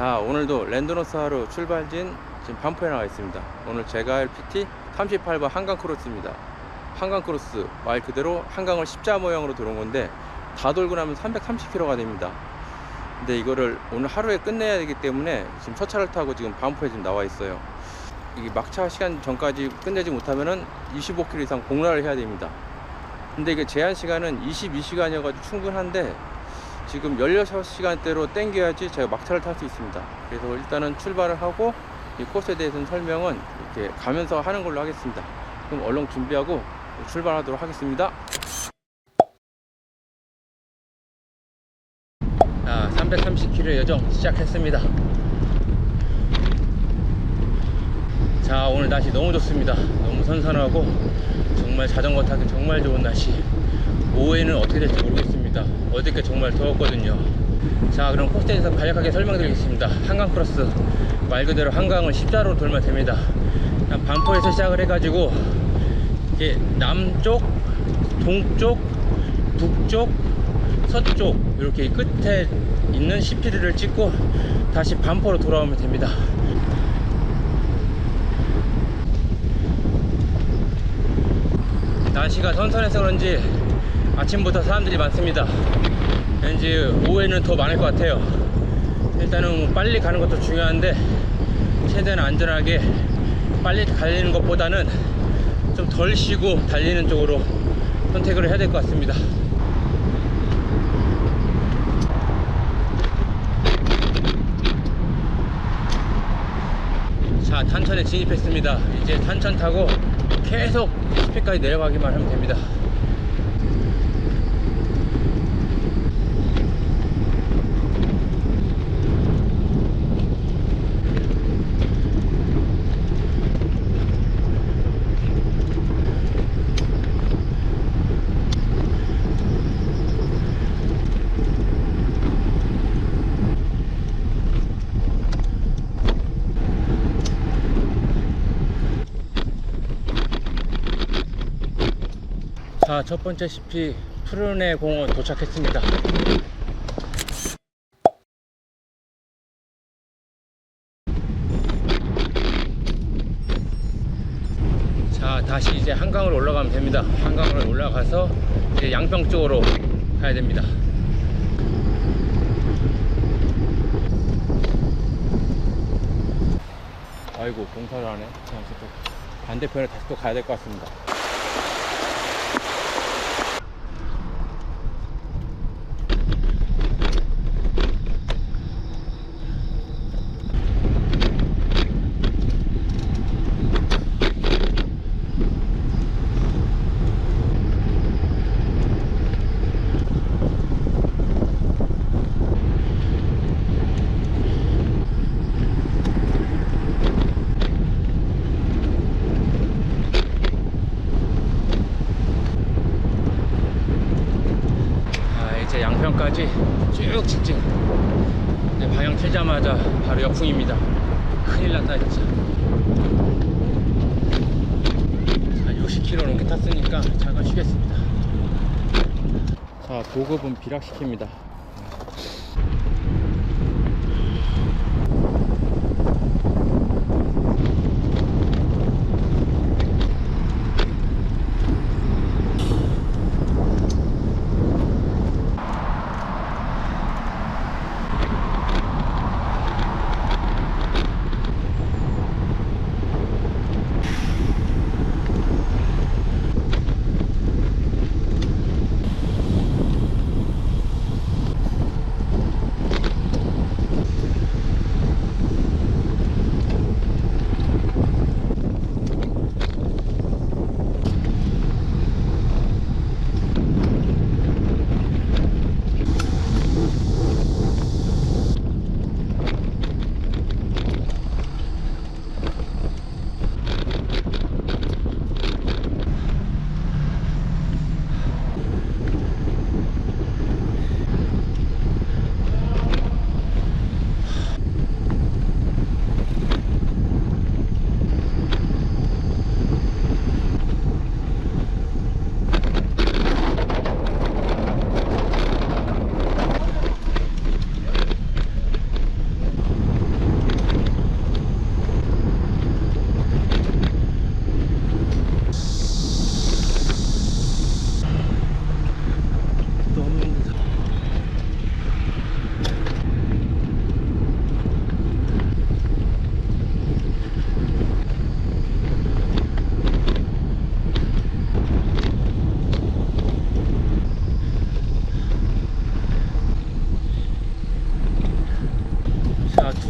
자 오늘도 랜드노스 하루 출발진 지금 반포에 나와 있습니다. 오늘 제가 할 PT 38번 한강 크로스입니다. 한강 크로스 말 그대로 한강을 십자 모양으로 도는 건데 다 돌고 나면 330km가 됩니다. 근데 이거를 오늘 하루에 끝내야 되기 때문에 지금 첫 차를 타고 지금 반포에 지금 나와 있어요. 이게 막차 시간 전까지 끝내지 못하면은 25km 이상 공라를 해야 됩니다. 근데 이게 제한 시간은 22시간이어가지고 충분한데 지금 16시간대로 땡겨야지 제가 막차를 탈 수 있습니다. 그래서 일단은 출발을 하고 이 코스에 대해서는 설명은 이렇게 가면서 하는 걸로 하겠습니다. 그럼 얼른 준비하고 출발하도록 하겠습니다. 자, 330km 여정 시작했습니다. 자, 오늘 날씨 너무 좋습니다. 너무 선선하고 정말 자전거 타기 정말 좋은 날씨. 오후에는 어떻게 될지 모르겠습니다. 어저께 정말 더웠거든요. 자, 그럼 코스에 대해서 간략하게 설명드리겠습니다. 한강 크로스 말 그대로 한강을 십자로 돌면 됩니다. 반포에서 시작을 해가지고 이게 남쪽, 동쪽, 북쪽, 서쪽 이렇게 끝에 있는 CP를 찍고 다시 반포로 돌아오면 됩니다. 날씨가 선선해서 그런지 아침부터 사람들이 많습니다. 왠지 오후에는 더 많을 것 같아요. 일단은 뭐 빨리 가는 것도 중요한데 최대한 안전하게 빨리 달리는 것보다는 좀 덜 쉬고 달리는 쪽으로 선택을 해야 될 것 같습니다. 자, 탄천에 진입했습니다. 이제 탄천 타고 계속 스피까지 내려가기만 하면 됩니다. 자, 첫 번째 CP 푸른의 공원 도착했습니다. 자, 다시 이제 한강으로 올라가면 됩니다. 한강으로 올라가서 이제 양평 쪽으로 가야 됩니다. 아이고, 공사를 하네. 반대편에 다시 또 가야 될 것 같습니다. 아, 이제 양평까지 쭉 직진. 네, 방향 틀자마자 바로 역풍입니다. 큰일 났다, 진짜. 자, 60km 넘게 탔으니까 잠깐 쉬겠습니다. 자, 보급은 비락시킵니다.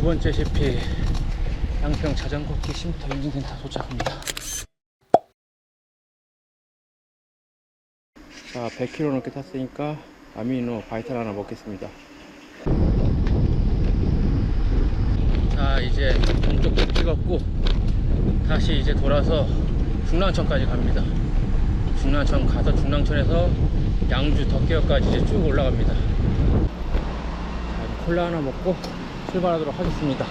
두 번째 제피 양평 자전거길 쉼터 인증센터 도착합니다. 자, 100km 넘게 탔으니까 아미노 바이탈 하나 먹겠습니다. 자, 이제 동쪽도 찍었고 다시 이제 돌아서 중랑천까지 갑니다. 중랑천 가서 중랑천에서 양주 덕계역까지 이제 쭉 올라갑니다. 자, 콜라 하나 먹고 출발하도록 하겠습니다.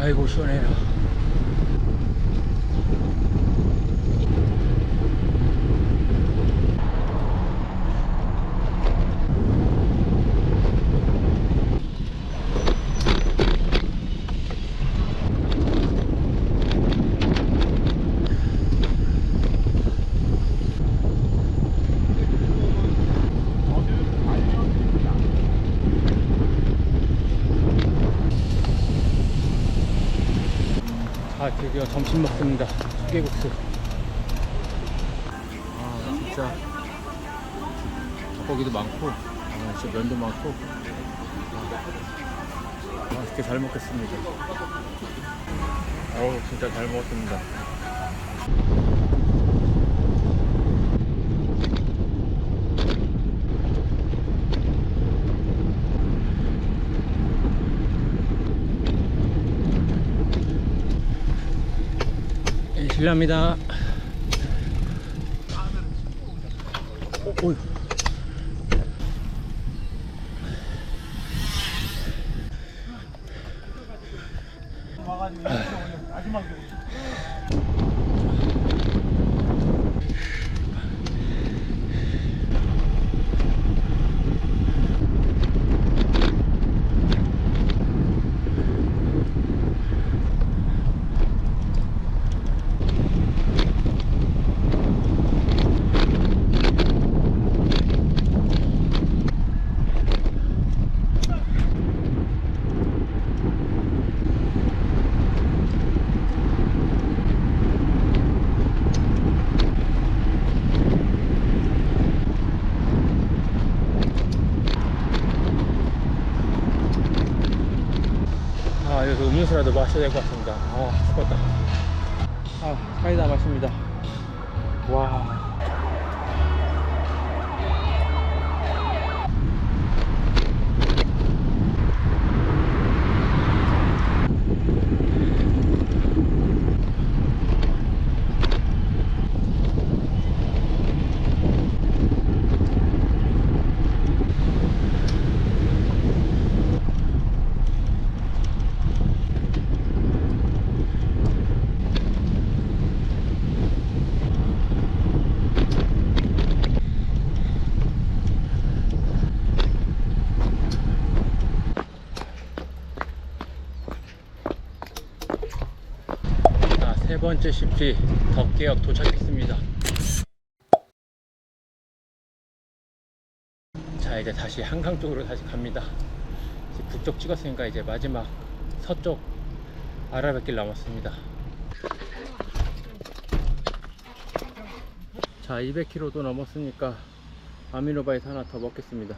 아이고 시원해라. 아 드디어 점심 먹습니다. 수개국수. 아 진짜 고기도 많고, 아, 진짜 면도 많고. 아, 맛있게 잘 먹겠습니다. 어우 진짜 잘 먹었습니다. 실례합니다. 오, 오. 아, 여기서 마셔야 될 것 같습니다. 아, 죽었다. 아, 사이다 마십니다. 와. 자, 세 번째 CP 덕계역 도착했습니다. 자, 이제 다시 한강 쪽으로 다시 갑니다. 이제 북쪽 찍었으니까 이제 마지막 서쪽 아라뱃길 남았습니다. 자, 200km도 넘었으니까 아미노바이트 하나 더 먹겠습니다.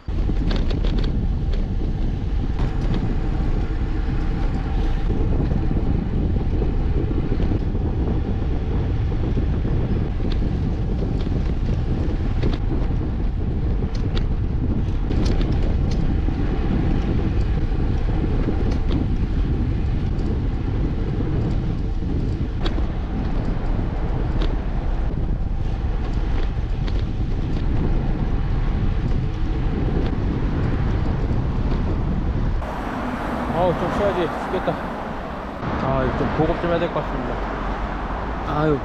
아우 좀 쉬어야지 죽겠다 아 이거 좀 보급 좀 해야 될 것 같습니다 아유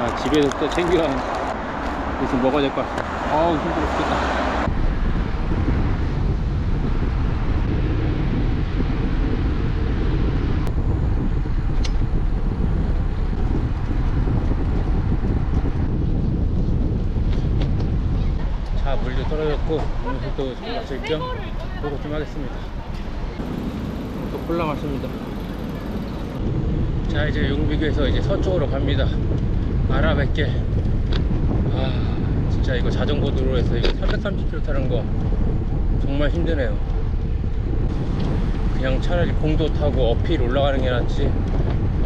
자 집에서 또 챙겨야 그래서 먹어야 될것 같아. 아우 힘들어 죽겠다. 아 물도 떨어졌고 음식도 좀 마실 겸 보고 좀 하겠습니다. 또 콜라 마십니다. 자 이제 용비교에서 이제 서쪽으로 갑니다 아라뱃길 아 진짜 이거 자전거 도로에서 이거 330km 타는 거 정말 힘드네요. 그냥 차라리 공도 타고 어필 올라가는 게 낫지.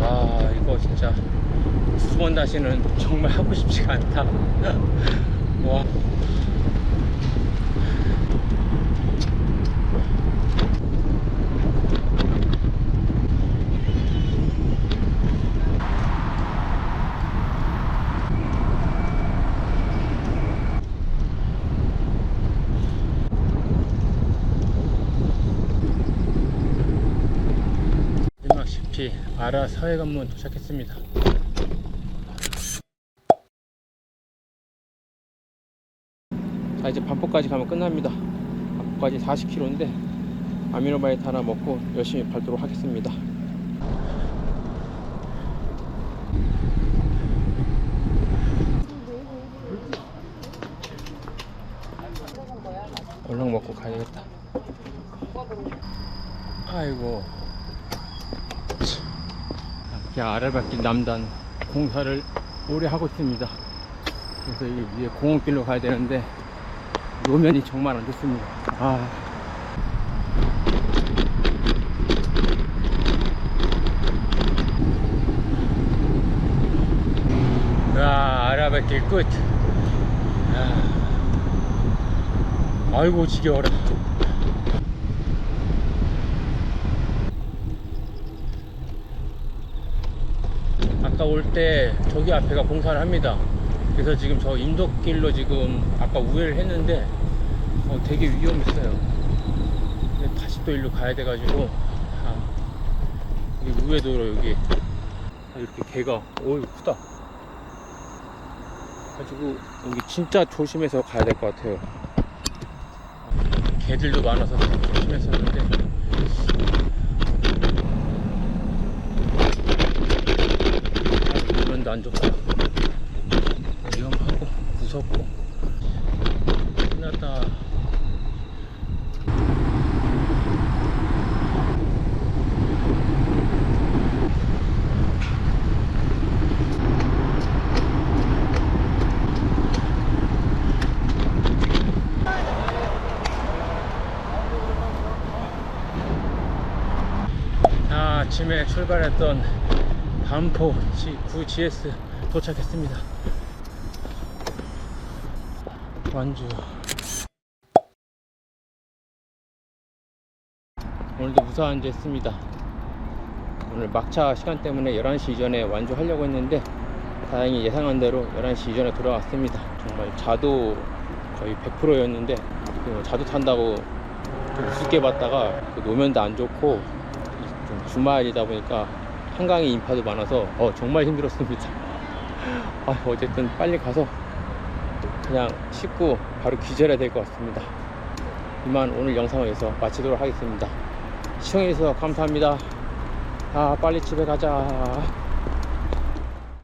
아 이거 진짜 두 번 다시는 정말 하고 싶지가 않다. 와 마시피 아라 사회 관문 도착했습니다. 자 이제 반포까지 가면 끝납니다. 반포까지 40km인데 아미노바이트 하나 먹고 열심히 밟도록 하겠습니다. 얼른 먹고 가야겠다. 아이고. 이렇게 아래바길 남단 공사를 오래 하고 있습니다. 그래서 이 위에 공원길로 가야 되는데 노면이 정말 안 좋습니다. 아. 아, 아라뱃길 끝. 아. 아이고 지겨워라. 아까 올 때 저기 앞에가 공사를 합니다. 그래서 지금 저 인도길로 지금 아까 우회를 했는데 어, 되게 위험했어요. 다시 또 일로 가야 돼 가지고 아, 여기 우회도로 여기 아, 이렇게 개가 오이 크다. 가지고 여기 진짜 조심해서 가야 될 것 같아요. 개들도 많아서 조심했었는데 그런데 안 좋다. 위험하고 무섭고 끝났다. 아, 아침에 출발했던 반포 G, 9 GS 도착했습니다. 완주. 오늘도 무사한 주 했습니다. 오늘 막차 시간 때문에 11시 이전에 완주하려고 했는데 다행히 예상한 대로 11시 이전에 돌아왔습니다. 정말 자도 거의 100%였는데 자도 탄다고 좀 우습게 봤다가 그 노면도 안 좋고 좀 주말이다 보니까 한강에 인파도 많아서 어, 정말 힘들었습니다. 아, 어쨌든 빨리 가서 그냥 씻고 바로 기절해야 될 것 같습니다. 이만 오늘 영상을 여기서 마치도록 하겠습니다. 시청해주셔서 감사합니다. 아, 빨리 집에 가자.